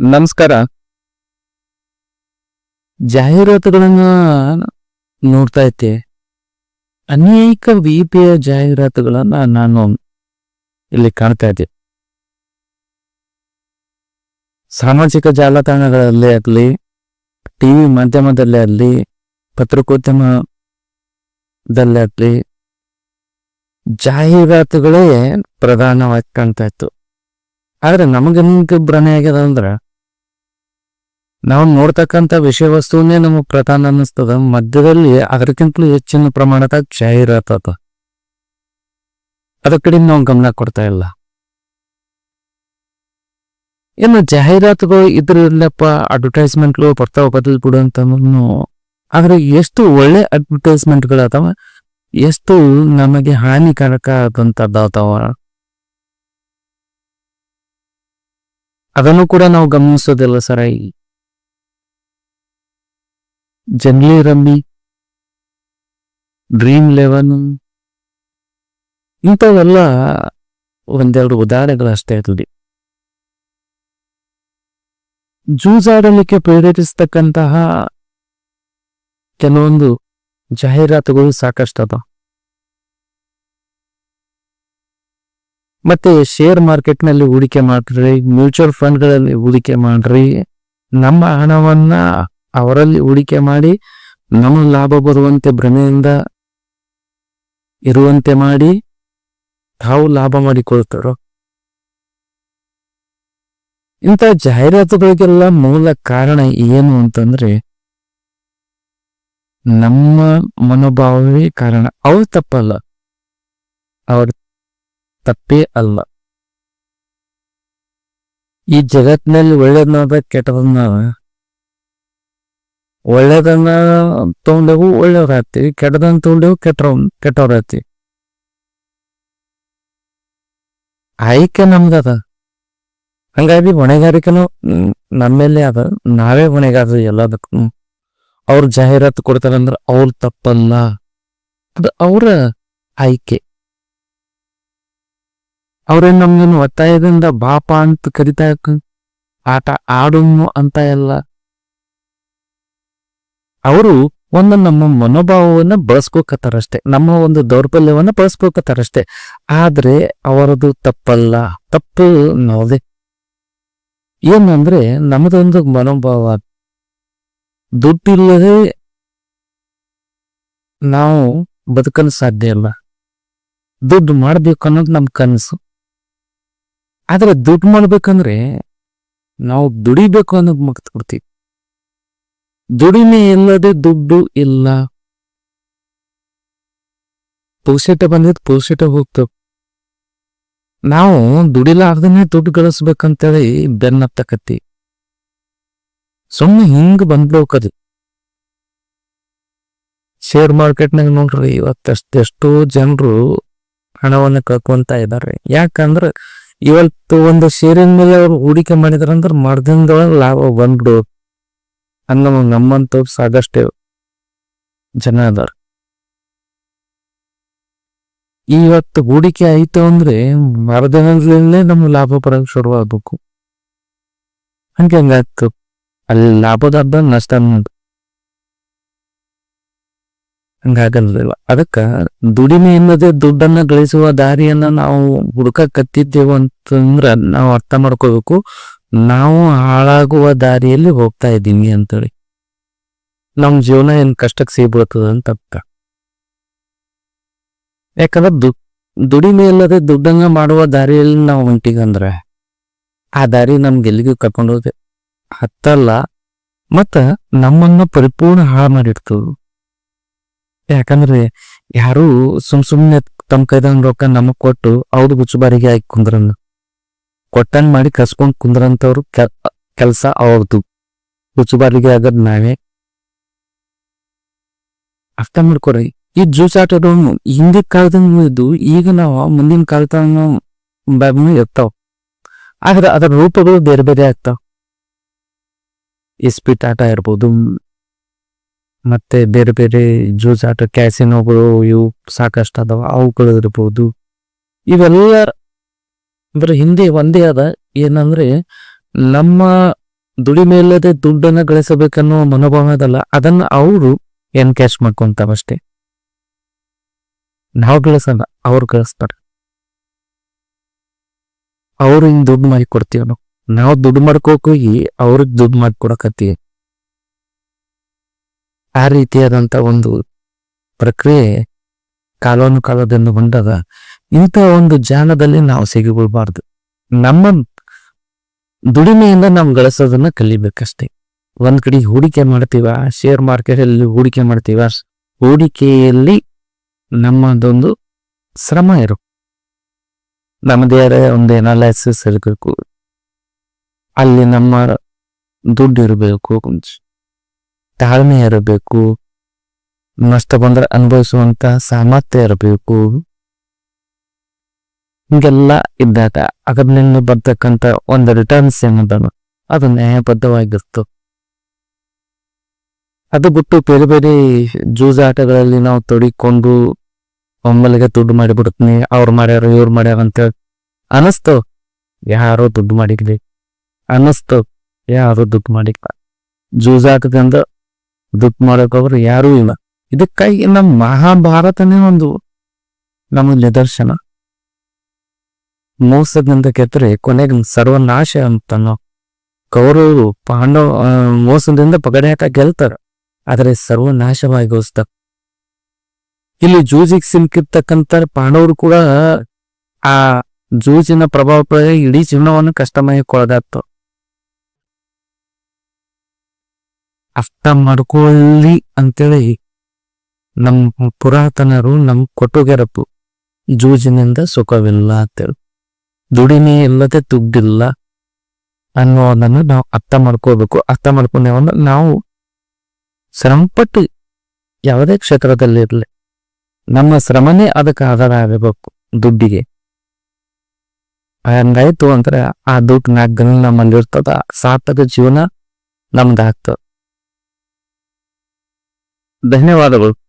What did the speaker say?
ನಮಸ್ಕಾರ. ಜಾಹೀರಾತುಗಳನ್ನ ನೋಡ್ತಾ ಇದ್ದೆ. ಅನೇಕ ವಿಪಿಯ ಜಾಹೀರಾತುಗಳನ್ನ ನಾನು ಇಲ್ಲಿ ಕಾಣ್ತಾ ಇದ್ದೆ. ಸಾಮಾಜಿಕ ಜಾಲತಾಣಗಳಲ್ಲಿ ಆಗಲಿ ಟಿವಿ ಮಾಧ್ಯಮದಲ್ಲೇ ಆಗಲಿ, ಪತ್ರಿಕೋದ್ಯಮದಲ್ಲೇ ಆಗಲಿ, ಜಾಹೀರಾತುಗಳೇ ಪ್ರಧಾನವಾಗಿ ಕಾಣ್ತಾ ಇತ್ತು. ಆದ್ರೆ ನಮಗೆ ಹೆಂಗ್ ಭ್ರಮೆ ಆಗ್ಯದ ಅಂದ್ರ ನಾವು ನೋಡ್ತಕ್ಕಂಥ ವಿಷಯ ವಸ್ತುವನ್ನೇ ನಮಗೆ ಪ್ರಧಾನ ಅನ್ನಿಸ್ತದ. ಮಧ್ಯದಲ್ಲಿ ಅದಕ್ಕಿಂತಲೂ ಹೆಚ್ಚಿನ ಪ್ರಮಾಣದಾಗ ಜಾಹೀರಾತು ಅದ ಕಡೆ ನಾವು ಗಮನ ಕೊಡ್ತಾ ಇಲ್ಲ. ಇನ್ನು ಜಾಹೀರಾತುಗಳು ಇದ್ರಲ್ಲಪ್ಪ ಅಡ್ವರ್ಟೈಸ್ಮೆಂಟ್ಗಳು ಬರ್ತಾವ ಬದಲ್ ಬಿಡು ಆದ್ರೆ ಎಷ್ಟು ಒಳ್ಳೆ ಅಡ್ವರ್ಟೈಸ್ಮೆಂಟ್ಗಳು ಅದಾವ ಎಷ್ಟು ನಮಗೆ ಹಾನಿಕಾರಕ ಆದಂತದ್ದಾವ ಅದನ್ನು ಕೂಡ ನಾವು ಗಮನಿಸೋದಿಲ್ಲ ಸರಾಗಿ ಜನ್ಲಿ ರಮ್ಮಿ ಡ್ರೀಮ್ ಲೆವೆನ್, ಇಂಥವೆಲ್ಲ ಒಂದೆರಡು ಉದಾಹರಣೆಗಳಷ್ಟೇ ಇರಲಿ. ಜೂಜಾಡಲಿಕ್ಕೆ ಪ್ರೇರೇಪಿಸ್ತಕ್ಕಂತಹ ಕೆಲವೊಂದು ಜಾಹೀರಾತುಗಳು ಸಾಕಷ್ಟದ ಮತ್ತೆ ಶೇರ್ ಮಾರ್ಕೆಟ್ನಲ್ಲಿ ಹೂಡಿಕೆ ಮಾಡ್ರಿ ಮ್ಯೂಚುವಲ್ ಫಂಡ್ಗಳಲ್ಲಿ ಹೂಡಿಕೆ ಮಾಡ್ರಿ, ನಮ್ಮ ಹಣವನ್ನ ಅವರಲ್ಲಿ ಹೂಡಿಕೆ ಮಾಡಿ ನಮ್ಮ ಲಾಭ ಬರುವಂತೆ ಭ್ರಮೆಯಿಂದ ಇರುವಂತೆ ಮಾಡಿ ತಾವು ಲಾಭ ಮಾಡಿಕೊಳ್ತಾರೋ? ಇಂಥ ಜಾಹೀರಾತುಗಳಿಗೆಲ್ಲ ಮೂಲ ಕಾರಣ ಏನು ಅಂತಂದ್ರೆ ನಮ್ಮ ಮನೋಭಾವವೇ ಕಾರಣ. ಅವ್ರು ತಪ್ಪಲ್ಲ. ಅವ್ರ ತಪ್ಪೇ ಅಲ್ಲ. ಈ ಜಗತ್ತಿನಲ್ಲಿ ಒಳ್ಳೇದನ್ನ ಕೆಟ್ಟದನ್ನ ಒಳ್ಳೇದನ್ನ ತಗೊಂಡೆವು ಒಳ್ಳೆಯವ್ರಾಗ್ತೀವಿ ಕೆಟ್ಟದನ್ನ ತಗೊಂಡೆವು ಕೆಟ್ಟ ಕೆಟ್ಟವ್ರಾಗ್ತೀವಿ. ಆಯ್ಕೆ ನಮ್ದದ ಹಂಗಾಗಿ ಹೊಣೆಗಾರಿಕೆನು ನಮ್ಮೇಲೆ ಅದ. ನಾವೇ ಹೊಣೆಗಾರ ಎಲ್ಲದಕ್ಕೂ. ಅವ್ರ ಜಾಹೀರಾತು ಕೊಡ್ತಾರಂದ್ರ ಅವ್ರ ತಪ್ಪಲ್ಲ. ಅದು ಅವರ ಆಯ್ಕೆ. ಅವ್ರೇನ್ ನಮ್ಗೇನು ಒತ್ತಾಯದಿಂದ ಬಾಪ ಅಂತ ಕರಿತಾ ಆಟ ಆಡುನು ಅಂತ ಎಲ್ಲ. ಅವರು ಒಂದು ನಮ್ಮ ಮನೋಭಾವವನ್ನ ಬಳಸ್ಕೋಕತ್ತಾರಷ್ಟೇ, ನಮ್ಮ ಒಂದು ದೌರ್ಬಲ್ಯವನ್ನು ಬಳಸ್ಕೋಕತ್ತಾರಷ್ಟೇ. ಆದ್ರೆ ಅವರದು ತಪ್ಪಲ್ಲ, ತಪ್ಪು ನೋದೆ ಏನಂದ್ರೆ ನಮ್ಮದೊಂದು ಮನೋಭಾವ, ದುಡ್ಡಿಲ್ಲದೆ ನಾವು ಬದುಕಲು ಸಾಧ್ಯ ಇಲ್ಲ. ದುಡ್ಡು ಮಾಡಬೇಕು ಅನ್ನೋದು ನಮ್ಮ ಕನಸು. ಆದ್ರೆ ದುಡ್ಡು ಮಾಡ್ಬೇಕಂದ್ರೆ ನಾವು ದುಡಿಬೇಕು ಅನ್ನೋದು ಮಗ್ತು ಕೊಡ್ತೀವಿ ದುಡಿಮೆ ಇಲ್ಲದೆ ದುಡ್ಡು ಇಲ್ಲ. ಪುರುಷಟ ಬಂದಿದ್ ಪುರುಷಟ ಹೋಗ್ತವ ನಾವು ದುಡಿಲಾರ್ದನೆ ದುಡ್ಡು ಗಳಿಸ್ಬೇಕಂತೇಳಿ ಬೆನ್ನತ್ತಕತ್ತಿ. ಸುಮ್ಮನೆ ಹಿಂಗ್ ಬಂದ್ಬಿಡೋಕದು. ಶೇರ್ ಮಾರ್ಕೆಟ್ನಾಗ ನೋಡ್ರಿ, ಇವತ್ತಷ್ಟೆಷ್ಟೋ ಜನರು ಹಣವನ್ನ ಕಳ್ಕೊಂತ ಇದಾರೆ. ಯಾಕಂದ್ರ ಇವತ್ತು ಒಂದು ಶೇರಿನ ಮೇಲೆ ಅವ್ರು ಹೂಡಿಕೆ ಮಾಡಿದ್ರಂದ್ರ ಮರ್ದಿನದೊಳಗೆ ಲಾಭ ಬಂದ್ಬಿಡು ಅನ್ನೋ ನಮ್ಮಂತವ್ರು ಸಾಕಷ್ಟು ಜನ ಅದಾರ ಇವತ್ತು ಹೂಡಿಕೆ ಆಯ್ತು ಅಂದ್ರೆ ಮರದಿನದಲ್ಲೇ ನಮ್ಗೆ ಲಾಭ ಬರಕ್ ಶುರು ಆಗ್ಬೇಕು. ಹಂಗೆ ಹಂಗಾಗ್ತು ಅಲ್ಲಿ ಲಾಭದ ಅರ್ಧ ನಷ್ಟ ಹಂಗಾಗಲ್ಲ ಅದಕ್ಕ ದುಡಿಮೆ ಎನ್ನದೆ ದುಡ್ಡನ್ನ ಗಳಿಸುವ ದಾರಿಯನ್ನ ನಾವು ಹುಡುಕಕತ್ತಿದ್ದೇವು ಅಂತಂದ್ರ ನಾವು ಅರ್ಥ ಮಾಡ್ಕೋಬೇಕು. ನಾವು ಹಾಳಾಗುವ ದಾರಿಯಲ್ಲಿ ಹೋಗ್ತಾ ಇದ್ದೀನಿ ಅಂತೇಳಿ. ನಮ್ಮ ಜೀವನ ಏನ್ ಕಷ್ಟಕ್ಕೆ ಸಿಗ್ಬಿಡ್ತದ ಅಂತ ಅರ್ಥ. ಯಾಕಂದ್ರೆ ದು, ದುಡಿಮೆ ಇಲ್ಲದೆ ದುಡ್ಡಂಗ ಮಾಡುವ ದಾರಿಯಲ್ಲಿ ನಾವು ಹೊಂಟಿಗಂದ್ರೆ, ಆ ದಾರಿ ನಮ್ಗೆ ಎಲ್ಲಿಗೂ ಕರ್ಕೊಂಡು ಹೋದೆ ಹತ್ತಲ್ಲ, ಮತ್ತ ನಮ್ಮನ್ನ ಪರಿಪೂರ್ಣ ಹಾಳು ಮಾಡಿರ್ತದ ಯಾಕಂದ್ರೆ ಯಾರು ಸುಮ್ ಸುಮ್ನೆ ತಮ್ಮ ಕೈದಂಗ್ ರೊಕ್ಕ ನಮಗ್ ಕೊಟ್ಟು ಅವ್ರು ಗುಚ್ಚುಬಾರಿಗೆ ಹಾಕಿ ಕುಂದ್ರನ್ನ ಕೊಟ್ಟಂಗ್ ಮಾಡಿ ಕಸ್ಕೊಂಡ್ ಕುಂದ್ರಂತವ್ರು ಕೆಲ್ಸ ಅವ್ರದ್ದು ಹುಚ್ಚುಬಾರಿಗೆ ಆಗದ್ ನಾವೇ. ಅರ್ಥ ಮಾಡ್ಕೊರಿ. ಈ ಜೂಸಾಟದು ಹಿಂದಿನ ಕಾಲದಂಗ ಈಗ ನಾವು ಮುಂದಿನ ಕಾಲದಾಗ ಇರ್ತಾವ. ಆದ್ರೆ ಅದರ ರೂಪಗಳು ಬೇರೆ ಬೇರೆ ಆಗ್ತಾವ. ಇಸ್ಪಿಟ್ ಆಟ ಇರ್ಬೋದು. ಮತ್ತೆ ಬೇರೆ ಬೇರೆ ಜ್ಯೂಸ್ ಆಟ, ಕ್ಯಾಸಿನೋಗಳು ಇವು ಸಾಕಷ್ಟು ಅದಾವ ಅವುಗಳು ಇರ್ಬೋದು. ಇವೆಲ್ಲ ಅಂದ್ರೆ ಹಿಂದೆ ಒಂದೇ ಅದ ಏನಂದ್ರೆ ನಮ್ಮ ದುಡಿಮೆ ಇಲ್ಲದೆ ದುಡ್ಡನ್ನ ಗಳಿಸಬೇಕನ್ನೋ ಮನೋಭಾವ ಅದಲ್ಲ. ಅದನ್ನ ಅವರು ಎನ್ಕ್ಯಾಶ್ ಮಾಡ್ಕೊಂತಾವಷ್ಟೇ ನಾವು ಗಳಿಸಲ್ಲ, ಅವ್ರು ಗಳಿಸ್ತಾರೆ. ಅವ್ರು ಹಿಂಗ್ ದುಡ್ಡು ಮಾಡಿ ಕೊಡ್ತೀವಿ ನಾವು ದುಡ್ಡು ಮಾಡ್ಕೋಕ್ ಹೋಗಿ ಅವ್ರಿಗೆ ದುಡ್ಡು ಮಾಡಿ ಕೊಡಕತ್ತೀವಿ. ಆ ರೀತಿಯಾದಂತ ಒಂದು ಪ್ರಕ್ರಿಯೆ ಕಾಲವನ್ನು ಕಾಲದನ್ನು ಬಂದಾಗ ಇಂಥ ಒಂದು ಜಾಗದಲ್ಲಿ ನಾವು ಸಿಗಿಬಿಡ್ಬಾರ್ದು ನಮ್ಮ ದುಡಿಮೆಯಿಂದ ನಾವು ಗಳಿಸೋದನ್ನ ಕಲಿಬೇಕಷ್ಟೇ. ಒಂದ್ ಕಡೆ ಹೂಡಿಕೆ ಮಾಡ್ತೀವ ಶೇರ್ ಮಾರ್ಕೆಟ್ ಅಲ್ಲಿ ಹೂಡಿಕೆ ಮಾಡ್ತೀವ, ಹೂಡಿಕೆಯಲ್ಲಿ ನಮ್ಮದೊಂದು ಶ್ರಮ ಇರು. ನಮ್ಮದೇ ಆದ ಒಂದು ಅನಾಲಿಸಿಸ್ ಇರಬೇಕು. ಅಲ್ಲಿ ನಮ್ಮ ದುಡ್ಡು ಇರಬೇಕು, ತಾಳ್ಮೆ ಇರಬೇಕು. ನಷ್ಟ ಬಂದ್ರೆ ಅನುಭವಿಸುವಂತ ಸಾಮರ್ಥ್ಯ ಇರಬೇಕು. ಹಿಂಗೆಲ್ಲ ಇದ್ದಾಗ ಅದರಿಂದ ಬರ್ತಕ್ಕಂಥ ಒಂದು ರಿಟರ್ನ್ಸ್ ಏನದನ್ನು ಅದು ನ್ಯಾಯಬದ್ಧವಾಗಿರ್ತು ಅದು ಬಿಟ್ಟು ಬೇರೆ ಬೇರೆ ಜೂಜಾಟಗಳಲ್ಲಿ ನಾವು ತೊಡಿಕೊಂಡು ಒಮ್ಮೆಲೆಗೆ ದುಡ್ಡು ಮಾಡಿಬಿಡ್ತೀನಿ, ಅವ್ರು ಮಾಡ್ಯಾರ, ಇವ್ರು ಮಾಡ್ಯಾರ ಅಂತೇಳಿ ಅನಿಸ್ತು. ಯಾರೋ ದುಡ್ಡು ಮಾಡಿದ್ಲಿ ಅನ್ನಿಸ್ತು ಯಾರು ದುಡ್ಡು ಮಾಡಿಲ್ಲ ಜೂಜಾಟದಿಂದ ದುಡ್ಡು ಮಾಡಕ್ ಹೋದ್ರೆ ಯಾರೂ ಇಲ್ಲ. ಇದಕ್ಕಾಗಿ ನಮ್ಮ ಮಹಾಭಾರತನೇ ಒಂದು ನಮ್ಮ ನಿದರ್ಶನ. ಮೋಸದಿಂದ ಕೆತ್ತರೆ ಕೊನೆಗೆ ಸರ್ವನಾಶ ಅಂತನೋ ಕೌರವರು ಪಾಂಡವ ಮೋಸದಿಂದ ಹಾಕ ಗೆಲ್ತಾರ. ಆದರೆ ಸರ್ವನಾಶವಾಗಿ ಗೋಸ್ತ ಇಲ್ಲಿ ಜೂಜಿಗೆ ಸಿಲುಕಿರ್ತಕ್ಕಂಥ ಪಾಂಡವರು ಕೂಡ ಆ ಜೂಜಿನ ಪ್ರಭಾವ ಇಡೀ ಜೀವನವನ್ನು ಕಷ್ಟಮಯಕ್ಕೊಳಗಾತ್ತು ಅರ್ಥ ಮಾಡ್ಕೊಳ್ಳಿ ಅಂತೇಳಿ ನಮ್ಮ ಪುರಾತನರು ನಮ್ ಕೊಟ್ಟುಗೆರಪ್ಪು ಜೂಜಿನಿಂದ ಸುಖವಿಲ್ಲ ಅಂತೇಳಿ. ದುಡಿಮೆ ಇಲ್ಲದೆ ದುಡ್ಡಿಲ್ಲ ಅನ್ನೋದನ್ನು ನಾವು ಅರ್ಥ ಮಾಡ್ಕೋಬೇಕು. ಅರ್ಥ ಮಾಡ್ಕೊಂಡೇವಂದ್ರೆ ನಾವು ಶ್ರಮಪಟ್ಟು ಯಾವುದೇ ಕ್ಷೇತ್ರದಲ್ಲಿ ಇರಲಿ. ನಮ್ಮ ಶ್ರಮನೇ ಅದಕ್ಕೆ ಆಧಾರ ಆಗಬೇಕು ದುಡ್ಡಿಗೆ. ಹಂಗಾಯ್ತು ಅಂದ್ರೆ ಆ ದುಡ್ಡು ನಾಲ್ಕು ದಿನ ನಮ್ಮಲ್ಲಿ ಇರ್ತದ, ಸಾರ್ಥಕ ಜೀವನ ನಮ್ದಾಗ್ತದ. ಧನ್ಯವಾದಗಳು.